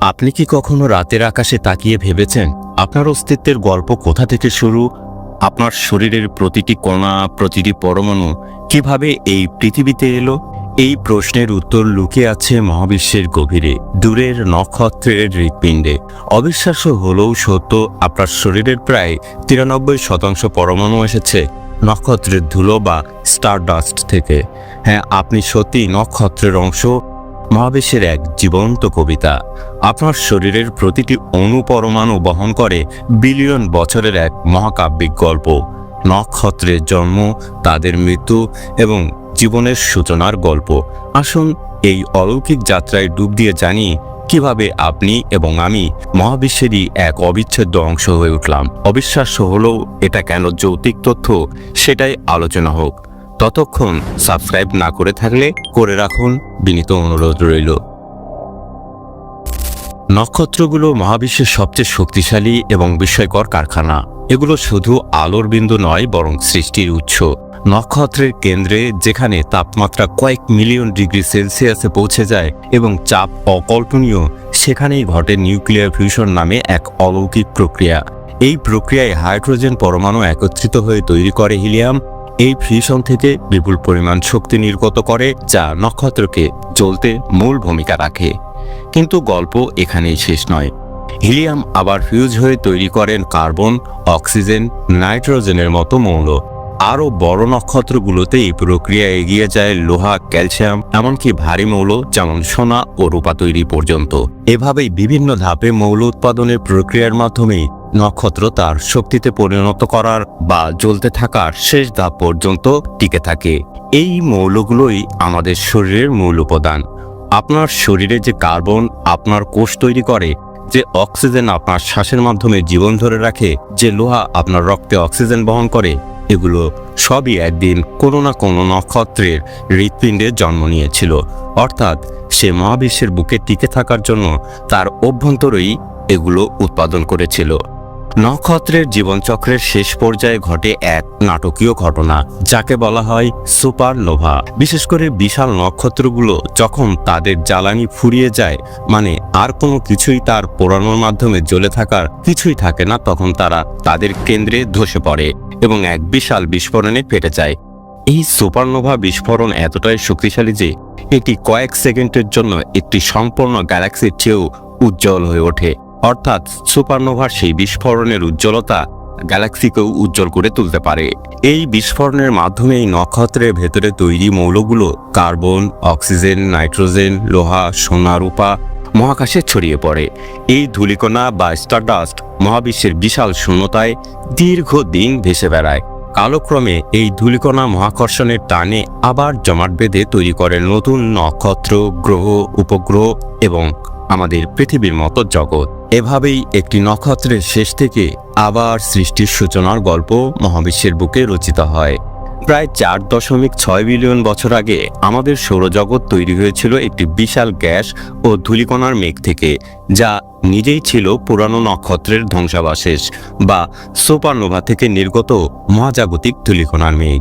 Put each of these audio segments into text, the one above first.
আপনি কি কখনো রাতের আকাশে তাকিয়ে ভেবেছেন, আপনার অস্তিত্বের গল্প কোথা থেকে শুরু? আপনার শরীরের প্রতিটি কণা, প্রতিটি পরমাণু কীভাবে এই পৃথিবীতে এলো? এই প্রশ্নের উত্তর লুকে আছে মহাবিশ্বের গভীরে, দূরের নক্ষত্রের হৃৎপিণ্ডে। অবিশ্বাস্য হলেও সত্য, আপনার শরীরের প্রায় তিরানব্বই শতাংশ পরমাণু এসেছে নক্ষত্রের ধুলো বা স্টারডাস্ট থেকে। হ্যাঁ আপনি সত্যি নক্ষত্রের অংশ মহাবিশ্বের এক জীবন্ত কবিতা। আপনার শরীরের প্রতিটি অণু পরমাণু বহন করে বিলিয়ন বছরের এক মহাকাব্যিক গল্প। নক্ষত্রের জন্ম, তাদের মৃত্যু এবং জীবনের সূচনার গল্প। আসুন এই অলৌকিক যাত্রায় ডুব দিয়ে জানি কীভাবে আপনি এবং আমি মহাবিশ্বেরই এক অবিচ্ছেদ্য অংশ হয়ে উঠলাম। অবিশ্বাস্য হলেও এটা কেন যৌতিক তথ্য? সেটাই আলোচনা হোক। ততক্ষণ সাবস্ক্রাইব না করে থাকলে করে রাখুন বিনীত অনুরোধ রইল। নক্ষত্রগুলো মহাবিশ্বের সবচেয়ে শক্তিশালী এবং বিস্ময়কর কারখানা। এগুলো শুধু আলোর বিন্দু নয়, বরং সৃষ্টির উৎস। নক্ষত্রের কেন্দ্রে যেখানে তাপমাত্রা কয়েক মিলিয়ন ডিগ্রি সেলসিয়াসে পৌঁছে যায় এবং চাপ অকল্পনীয়, সেখানেই ঘটে নিউক্লিয়ার ফিউশন নামে এক অলৌকিক প্রক্রিয়া। এই প্রক্রিয়ায় হাইড্রোজেন পরমাণু একত্রিত হয়ে তৈরি করে হিলিয়াম এই ফিউশন থেকে বিপুল পরিমাণ শক্তি নির্গত করে, যা নক্ষত্রকে জ্বলতে মূল ভূমিকা রাখে। কিন্তু গল্প এখানেই শেষ নয়। হিলিয়াম আবার ফিউজ হয়ে তৈরি করেন কার্বন, অক্সিজেন, নাইট্রোজেনের মতো মৌল। আরও বড় নক্ষত্রগুলোতে এই প্রক্রিয়া এগিয়ে যায় লোহা, ক্যালসিয়াম, এমনকি ভারী মৌল, যেমন সোনা ও রূপা তৈরি পর্যন্ত। এভাবেই বিভিন্ন ধাপে মৌল উৎপাদনের প্রক্রিয়ার মাধ্যমেই নক্ষত্র তার শক্তিতে পরিণত করার বা জ্বলতে থাকার শেষ ধাপ পর্যন্ত টিকে থাকে। এই মৌলগুলোই আমাদের শরীরের মূল উপাদান। আপনার শরীরে যে কার্বন, আপনার কোষ তৈরি করে, যে অক্সিজেন আপনার শ্বাসের মাধ্যমে জীবন ধরে রাখে, যে লোহা আপনার রক্তে অক্সিজেন বহন করে, এগুলো সবই একদিন কোনো না কোনো নক্ষত্রের হৃৎপিণ্ডে জন্ম নিয়েছিল। অর্থাৎ সে মহাবিশ্বের বুকে টিকে থাকার জন্য তার অভ্যন্তরেই এগুলো উৎপাদন করেছিল। নক্ষত্রের জীবনচক্রের শেষ পর্যায়ে ঘটে এক নাটকীয় ঘটনা, যাকে বলা হয় সুপারনোভা বিশেষ করে বিশাল নক্ষত্রগুলো যখন তাদের জ্বালানি ফুরিয়ে যায় মানে আর কোনো কিছুই তার পোড়ানোর মাধ্যমে জ্বলে থাকার কিছুই থাকে না, তখন তারা তাদের কেন্দ্রে ধসে পড়ে এবং এক বিশাল বিস্ফোরণে ফেটে যায়। এই সুপারনোভা বিস্ফোরণ এতটাই শক্তিশালী যে, এটি কয়েক সেকেন্ডের জন্য একটি সম্পূর্ণ গ্যালাক্সির চেয়েও উজ্জ্বল হয়ে ওঠে। অর্থাৎ সুপারনোভার সেই বিস্ফোরণের উজ্জ্বলতা গ্যালাক্সিকেও উজ্জ্বল করে তুলতে পারে। এই বিস্ফোরণের মাধ্যমে এই নক্ষত্রের ভেতরে তৈরি মৌলগুলো কার্বন, অক্সিজেন, নাইট্রোজেন, লোহা, সোনা, রূপা, মহাকাশে ছড়িয়ে পড়ে। এই ধূলিকণা বা স্টারডাস্ট মহাবিশ্বের বিশাল শূন্যতায় দীর্ঘদিন ভেসে বেড়ায়। কালক্রমে এই ধূলিকণা মহাকর্ষণের টানে আবার জমাট বেঁধে তৈরি করে নতুন নক্ষত্র, গ্রহ, উপগ্রহ এবং আমাদের পৃথিবীর মতো জগৎ। এভাবেই একটি নক্ষত্রের শেষ থেকে আবার সৃষ্টির সূচনার গল্প মহাবিশ্বের বুকে রচিত হয়। প্রায় চার দশমিক ছয় বিলিয়ন বছর আগে আমাদের সৌরজগৎ তৈরি হয়েছিল একটি বিশাল গ্যাস ও ধূলিকণার মেঘ থেকে, যা নিজেই ছিল পুরানো নক্ষত্রের ধ্বংসাবশেষ বা সুপারনোভা থেকে নির্গত মহাজাগতিক ধূলিকণার মেঘ।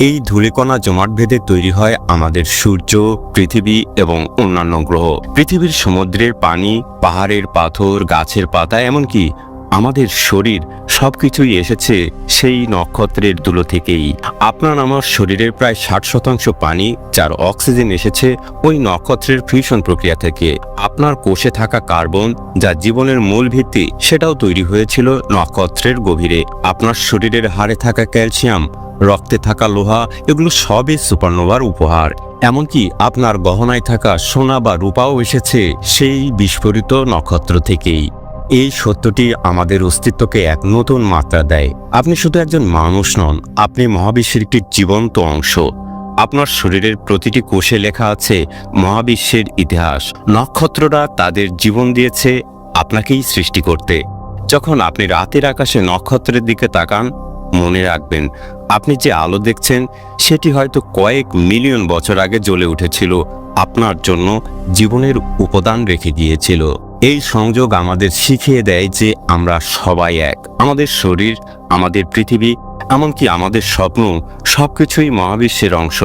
এই ধূলিকণা জমাট ভেদে তৈরি হয় আমাদের সূর্য, পৃথিবী এবং অন্যান্য গ্রহ। পৃথিবীর সমুদ্রের পানি, পাহাড়ের পাথর, গাছের পাতা, এমনকি আমাদের শরীর, সবকিছুই এসেছে সেই নক্ষত্রের ধুলো থেকেই। আপনার আমার শরীরের প্রায় ষাট শতাংশ পানি, যার অক্সিজেন এসেছে ওই নক্ষত্রের ফিউশন প্রক্রিয়া থেকে। আপনার কোষে থাকা কার্বন, যা জীবনের মূল ভিত্তি, সেটাও তৈরি হয়েছিল নক্ষত্রের গভীরে। আপনার শরীরের হাড়ে থাকা ক্যালসিয়াম রক্তে থাকা লোহা, এগুলো সবই সুপারনোভার উপহার। এমনকি আপনার গহনায় থাকা সোনা বা রূপাও এসেছে সেই বিস্ফোরিত নক্ষত্র থেকেই। এই সত্যটি আমাদের অস্তিত্বকে এক নতুন মাত্রা দেয়। আপনি শুধু একজন মানুষ নন, আপনি মহাবিশ্বের একটি জীবন্ত অংশ। আপনার শরীরের প্রতিটি কোষে লেখা আছে, মহাবিশ্বের ইতিহাস। নক্ষত্ররা তাদের জীবন দিয়েছে আপনাকেই সৃষ্টি করতে। যখন আপনি রাতের আকাশে নক্ষত্রের দিকে তাকান মনে রাখবেন, আপনি যে আলো দেখছেন, সেটি হয়তো কয়েক মিলিয়ন বছর আগে জ্বলে উঠেছিল, আপনার জন্য জীবনের উপাদান রেখে গিয়েছিল এই সংযোগ আমাদের শিখিয়ে দেয় যে আমরা সবাই এক, আমাদের শরীর, আমাদের পৃথিবী, এমনকি আমাদের স্বপ্ন, সবকিছুই মহাবিশ্বের অংশ।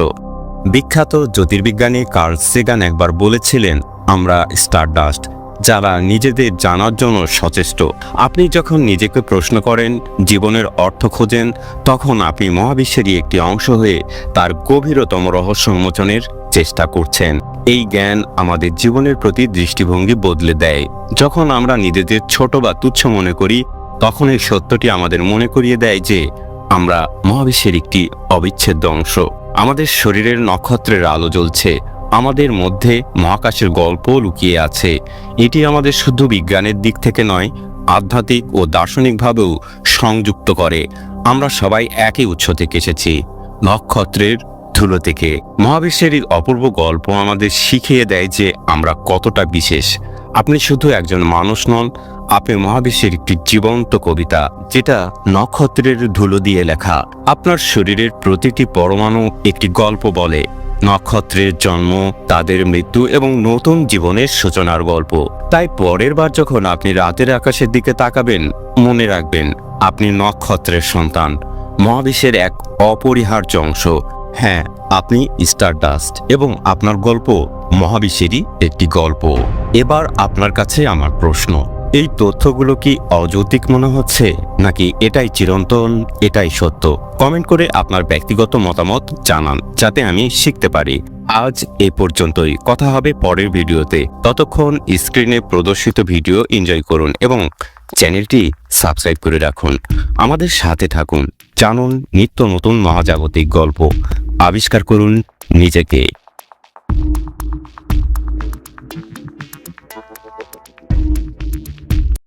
বিখ্যাত জ্যোতির্বিজ্ঞানী কার্ল সেগান একবার বলেছিলেন, আমরা স্টারডাস্ট। যারা নিজেদের জানার জন্য সচেষ্ট। আপনি যখন নিজেকে প্রশ্ন করেন, জীবনের অর্থ খোঁজেন, তখন আপনি মহাবিশ্বেরই একটি অংশ হয়ে তার গভীরতম রহস্য উন্মোচনের চেষ্টা করছেন। এই জ্ঞান আমাদের জীবনের প্রতি দৃষ্টিভঙ্গি বদলে দেয়। যখন আমরা নিজেদের ছোট বা তুচ্ছ মনে করি, তখন এই সত্যটি আমাদের মনে করিয়ে দেয় যে, আমরা মহাবিশ্বের একটি অবিচ্ছেদ্য অংশ। আমাদের শরীরের নক্ষত্রের আলো জ্বলছে আমাদের মধ্যে মহাকাশের গল্প লুকিয়ে আছে। এটি আমাদের শুধু বিজ্ঞানের দিক থেকে নয়, আধ্যাত্মিক ও দার্শনিকভাবেও সংযুক্ত করে। আমরা সবাই একই উৎস থেকে এসেছি, নক্ষত্রের ধুলো থেকে। মহাবিশ্বের এই অপূর্ব গল্প আমাদের শিখিয়ে দেয় যে আমরা কতটা বিশেষ। আপনি শুধু একজন মানুষ নন, আপনি মহাবিশ্বের একটি জীবন্ত কবিতা, যেটা নক্ষত্রের ধুলো দিয়ে লেখা। আপনার শরীরের প্রতিটি পরমাণু একটি গল্প বলে। নক্ষত্রের জন্ম, তাদের মৃত্যু এবং নতুন জীবনের সূচনার গল্প। তাই পরের বার যখন আপনি রাতের আকাশের দিকে তাকাবেন, মনে রাখবেন, আপনি নক্ষত্রের সন্তান। মহাবিশ্বের এক অপরিহার্য অংশ। হ্যাঁ আপনি স্টারডাস্ট এবং আপনার গল্প মহাবিশ্বেরই একটি গল্প। এবার আপনার কাছে আমার প্রশ্ন, এই তথ্যগুলো কি অযৌতিক মনে হচ্ছে? নাকি এটাই চিরন্তন, এটাই সত্য? কমেন্ট করে আপনার ব্যক্তিগত মতামত জানান, যাতে আমি শিখতে পারি। আজ এ পর্যন্তই। কথা হবে পরের ভিডিওতে। ততক্ষণ স্ক্রিনে প্রদর্শিত ভিডিও এনজয় করুন এবং চ্যানেলটি সাবস্ক্রাইব করে রাখুন। আমাদের সাথে থাকুন। জানুন নিত্য নতুন মহাজাগতিক গল্প। আবিষ্কার করুন নিজেকে।